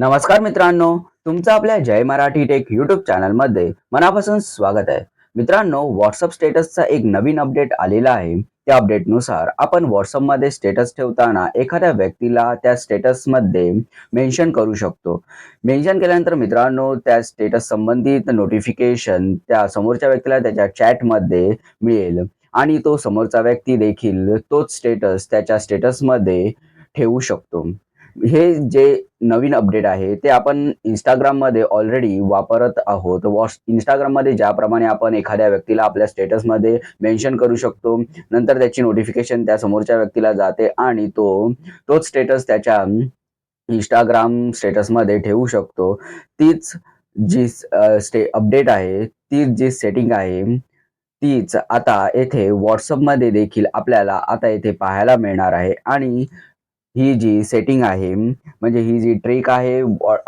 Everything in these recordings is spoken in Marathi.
नमस्कार मित्रांनो तुमचं आपल्या जय मराठी टेक युट्यूब चॅनलमध्ये मनापासून स्वागत आहे. मित्रांनो व्हॉट्सअप स्टेटसचा एक नवीन अपडेट आलेला आहे. त्या अपडेटनुसार आपण व्हॉट्सअपमध्ये स्टेटस ठेवताना एखाद्या व्यक्तीला त्या स्टेटसमध्ये मेन्शन करू शकतो. मेन्शन केल्यानंतर मित्रांनो त्या स्टेटस संबंधित नोटिफिकेशन त्या समोरच्या व्यक्तीला त्याच्या चॅटमध्ये मिळेल. आणि तो समोरचा व्यक्ती देखील तोच स्टेटस त्याच्या स्टेटसमध्ये ठेवू शकतो. हे जे नवीन अपडेट आहे ते आपण इंस्टाग्राममध्ये ऑलरेडी वापरत आहोत. वॉट्स इंस्टाग्राममध्ये ज्याप्रमाणे आपण एखाद्या व्यक्तीला आपल्या स्टेटसमध्ये मेन्शन करू शकतो नंतर त्याची नोटिफिकेशन त्या समोरच्या व्यक्तीला जाते आणि तो तोच स्टेटस त्याच्या इंस्टाग्राम स्टेटसमध्ये ठेवू शकतो. तीच जी स्टे अपडेट आहे तीच जी सेटिंग आहे तीच आता येथे व्हॉट्सअपमध्ये देखील आपल्याला आता येथे पाहायला मिळणार आहे. आणि ही जी सेटिंग आहे म्हणजे ही जी ट्रिक आहे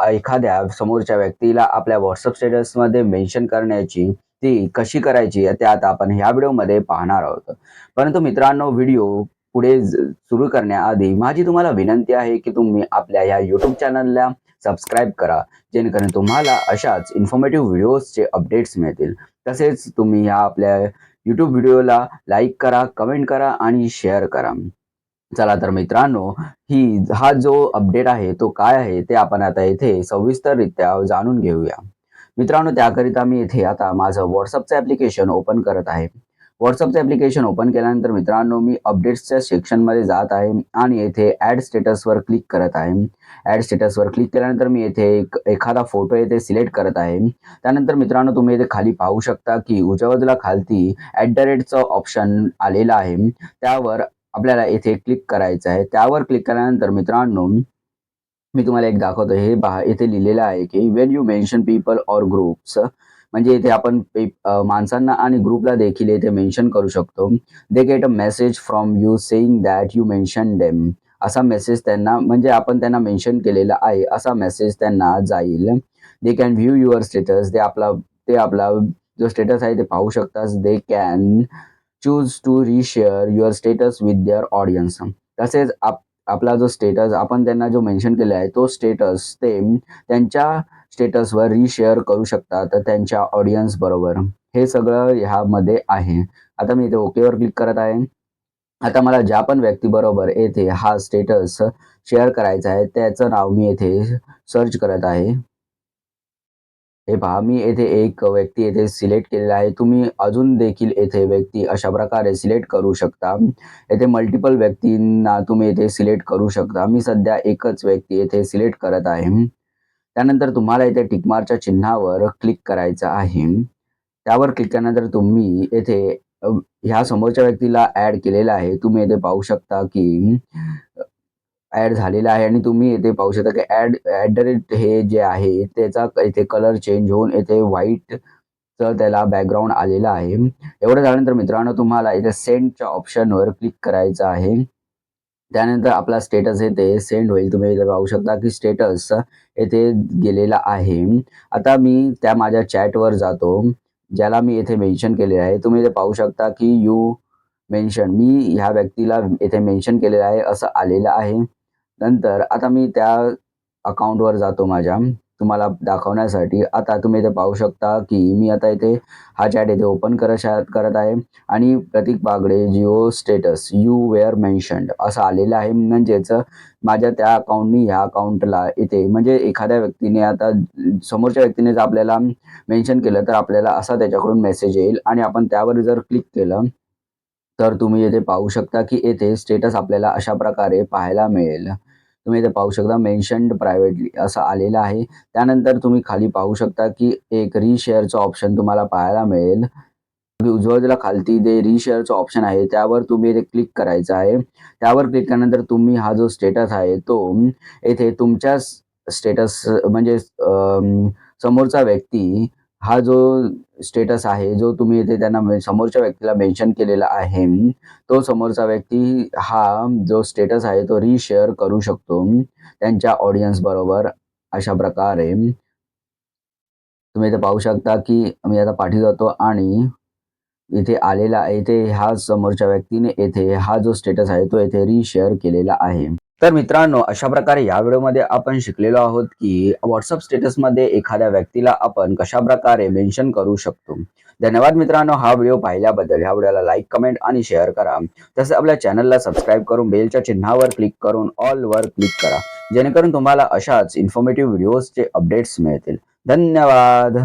एखाद्या समोरच्या व्यक्तीला आपल्या व्हॉट्सअप स्टेटसमध्ये मेन्शन करण्याची ती कशी करायची ते आता आपण ह्या व्हिडिओमध्ये पाहणार आहोत. परंतु मित्रांनो व्हिडिओ पुढे सुरू करण्याआधी माझी तुम्हाला विनंती आहे की तुम्ही आपल्या ह्या यूट्यूब चॅनलला सबस्क्राईब करा जेणेकरून तुम्हाला अशाच इन्फॉर्मेटिव्ह व्हिडिओजचे अपडेट्स मिळतील. तसेच तुम्ही ह्या आपल्या यूट्यूब व्हिडिओला लाईक करा कमेंट करा आणि शेअर करा. चला तर मित्रांनो ही हा जो अपडेट आहे तो काय आहे ते आपण आता येथे सविस्तररित्या जाणून घेऊया. मित्रांनो त्याकरिता मी येथे आता माझं व्हॉट्सअपचं ॲप्लिकेशन ओपन करत आहे. व्हॉट्सअपचं ॲप्लिकेशन ओपन केल्यानंतर मित्रांनो मी अपडेट्सच्या सेक्शनमध्ये जात आहे आणि येथे ॲड स्टेटसवर क्लिक करत आहे. ॲड स्टेटसवर क्लिक केल्यानंतर मी येथे एक एखादा फोटो येथे सिलेक्ट करत आहे. त्यानंतर मित्रांनो तुम्ही येथे खाली पाहू शकता की उजव्या बाजूला खालती ॲट द रेटचं ऑप्शन आलेलं आहे. त्यावर आपल्याला येथे क्लिक करायचं आहे. त्यावर क्लिक केल्यानंतर मित्रांनो मी तुम्हाला एक दाखवतो. हे पहा इथे लिहिलेलं आहे की when you mention people or groups म्हणजे इथे आपण माणसांना आणि ग्रुपला देखील इथे मेन्शन करू शकतो. They get a message from you saying that you mention them असा मेसेज त्यांना म्हणजे आपण त्यांना मेन्शन केलेला आहे असा मेसेज त्यांना जाईल. They can view your status ते आपला ते आपला जो स्टेटस आहे ते पाहू शकतात. They can choose to reshare your status with their audience. तसेच आप आपला जो स्टेटस आपण त्यांना जो मेन्शन केला आहे तो स्टेटस ते त्यांच्या स्टेटसवर रिशेअर करू शकतात त्यांच्या ऑडियन्स बरोबर. हे सगळं ह्यामध्ये आहे. आता मी इथे ओकेवर क्लिक करत आहे. आता मला ज्या पण व्यक्तीबरोबर येथे हा स्टेटस शेअर करायचा आहे त्याचं नाव मी येथे सर्च करत आहे. हे पहा मी येथे एक व्यक्ती येथे सिलेक्ट केलेला आहे. तुम्ही अजून देखील येथे व्यक्ती अशा प्रकारे सिलेक्ट करू शकता. येथे मल्टिपल व्यक्तींना तुम्ही येथे सिलेक्ट करू शकता. मी सध्या एकच व्यक्ती येथे सिलेक्ट करत आहे. त्यानंतर तुम्हाला इथे टिकमारच्या चिन्हावर क्लिक करायचं आहे. त्यावर क्लिक केल्यानंतर तुम्ही येथे ह्या समोरच्या व्यक्तीला ऍड केलेला आहे. तुम्ही येथे पाहू शकता की ऍड झालेला आहे आणि तुम्ही इथे पाहू शकता की ऍड ऍट द रेट हे जे आहे त्याचा इथे कलर चेंज होऊन येथे व्हाईट तर त्याला बॅकग्राऊंड आलेला आहे. एवढं झाल्यानंतर मित्रांनो तुम्हाला इथे सेंडच्या ऑप्शनवर क्लिक करायचं आहे. त्यानंतर आपला स्टेटस येथे सेंड होईल. तुम्ही इथे पाहू शकता की स्टेटस येथे गेलेला आहे. आता मी त्या माझ्या चॅटवर जातो ज्याला मी येथे मेन्शन केलेलं आहे. तुम्ही इथे पाहू शकता की यू मेन्शन मी ह्या व्यक्तीला येथे मेन्शन केलेलं आहे असं आलेलं आहे. नंतर आता मी त्या अकाउंटवर जातो माझ्या. तुम्हाला दाखवण्यासाठी. आता तुम्ही इथे पाहू शकता की मी आता इथे हा चॅट इथे ओपन करत करत आहे. आणि प्रतीक बागडे जिओ स्टेटस यू वेअर मेन्शन्ड असं आलेलं आहे. म्हणजेच माझ्या त्या अकाउंटनी ह्या अकाउंटला इथे म्हणजे एखाद्या व्यक्तीने आता समोरच्या व्यक्तीने जर आपल्याला मेन्शन केलं तर आपल्याला असा त्याच्याकडून मेसेज येईल. आणि आपण त्यावर जर क्लिक केलं तर तुम्ही येथे पाहू शकता की येथे स्टेटस आपल्याला अशा प्रकारे पाहायला मिळेल. तुम्ही इथे पाहू शकता मेन्शन्ड प्रायव्हेटली असं आलेलं आहे. त्यानंतर तुम्ही खाली पाहू शकता की एक रिशेअरचं ऑप्शन तुम्हाला पाहायला मिळेल. उजव्या खालती ते रिशेअरचं ऑप्शन आहे. त्यावर तुम्ही इथे क्लिक करायचं आहे. त्यावर क्लिक केल्यानंतर तुम्ही हा जो स्टेटस आहे तो येथे तुमच्या स्टेटस म्हणजे समोरचा व्यक्ती हा जो स्टेटस आहे जो तुम्ही इथे त्यांना समोरच्या व्यक्तीला मेन्शन केलेला आहे तो समोरचा व्यक्ती हा जो स्टेटस आहे तो रिशेअर करू शकतो त्यांच्या ऑडियन्स बरोबर अशा प्रकारे. तुम्ही इथे पाहू शकता की मी आता पाठी जातो आणि इथे आलेला इथे हा समोरच्या व्यक्तीने येथे हा जो स्टेटस आहे तो येथे रिशेअर केलेला आहे. तर मित्रांनो अशा प्रकारे या व्हिडिओमध्ये आपण शिकलेलो आहोत की व्हॉट्सअप स्टेटसमध्ये एखाद्या व्यक्तीला आपण कशा प्रकारे मेन्शन करू शकतो. धन्यवाद मित्रांनो हा व्हिडिओ पाहिल्याबद्दल. ह्या व्हिडिओला लाईक कमेंट आणि शेअर करा. तसेच आपल्या चॅनलला सबस्क्राईब करून बेलच्या चिन्हावर क्लिक करून ऑल वर क्लिक करा. जेणेकरून तुम्हाला अशाच इन्फॉर्मेटिव्ह व्हिडिओजचे अपडेट्स मिळतील. धन्यवाद!